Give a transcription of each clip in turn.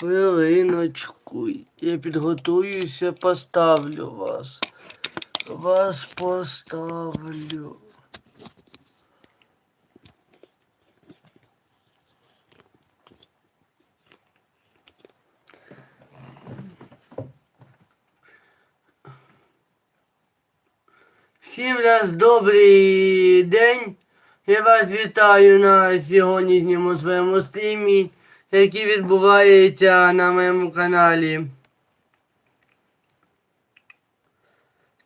Хвилиночку. Я підготуюся, поставлю вас. Вас поставлю. Всім раз добрий день. Я вас вітаю на сьогоднішньому своєму стрімі, який відбувається на моєму каналі.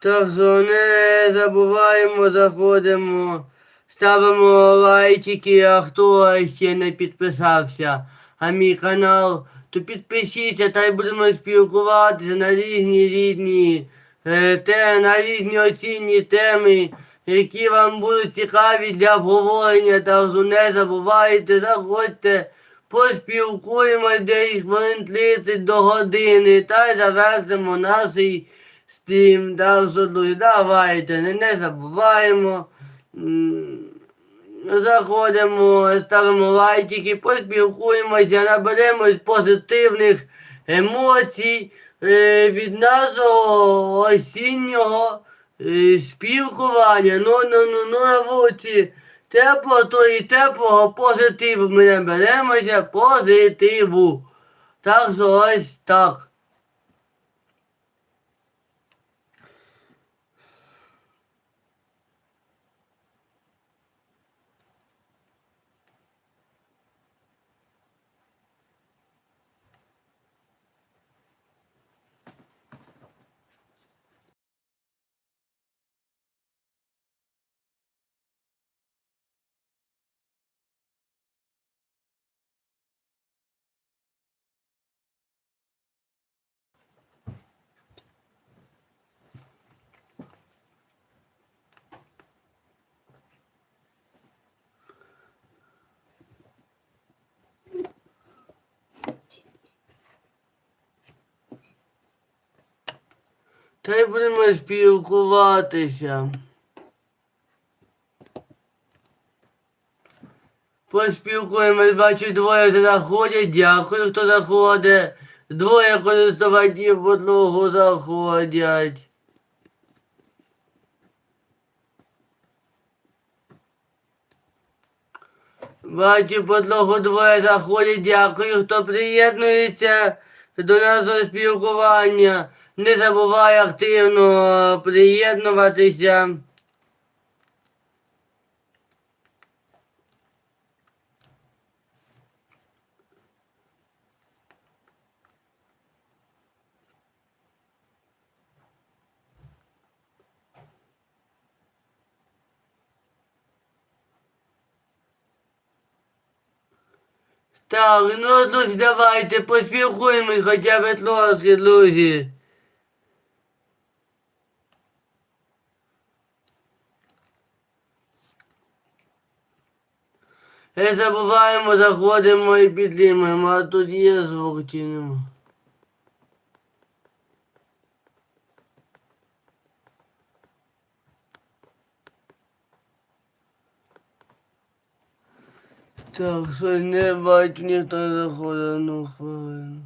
Так що не забуваємо, заходимо, ставимо лайчики, а хто ще не підписався на мій канал, то підпишіться та й будемо спілкуватися на різні різні е, те, на різні осінні теми, які вам будуть цікаві для обговорення. Так що не забувайте, заходьте, поспілкуємось десь хвилин 30 до години та й завершимо наш стрім. Так що, друзі, давайте, не, не забуваємо. Заходимо, ставимо лайки, поспілкуємося, наберемось позитивних емоцій е, від нашого осіннього е, спілкування. Ну, ну, ну, ну, на вулиці тепло, то і теплого позитиву. Ми наберемося позитиву. Так що ось так. Та й будемо спілкуватися. Поспілкуємось, бачу, двоє заходять. Дякую, хто заходить. Двоє користувачів подлогу заходять. Бачу, подлогу двоє заходять. Дякую, хто приєднується до нашого спілкування. Не забувай активно приєднуватися. Так, ну друзі, давайте поспілкуємось хоча б трошки, друзі. Не забуваємо, заходимо і підтримуємо, а тут є звук тінемо. Так, що не бачу, ніхто заходить, ну хвилину.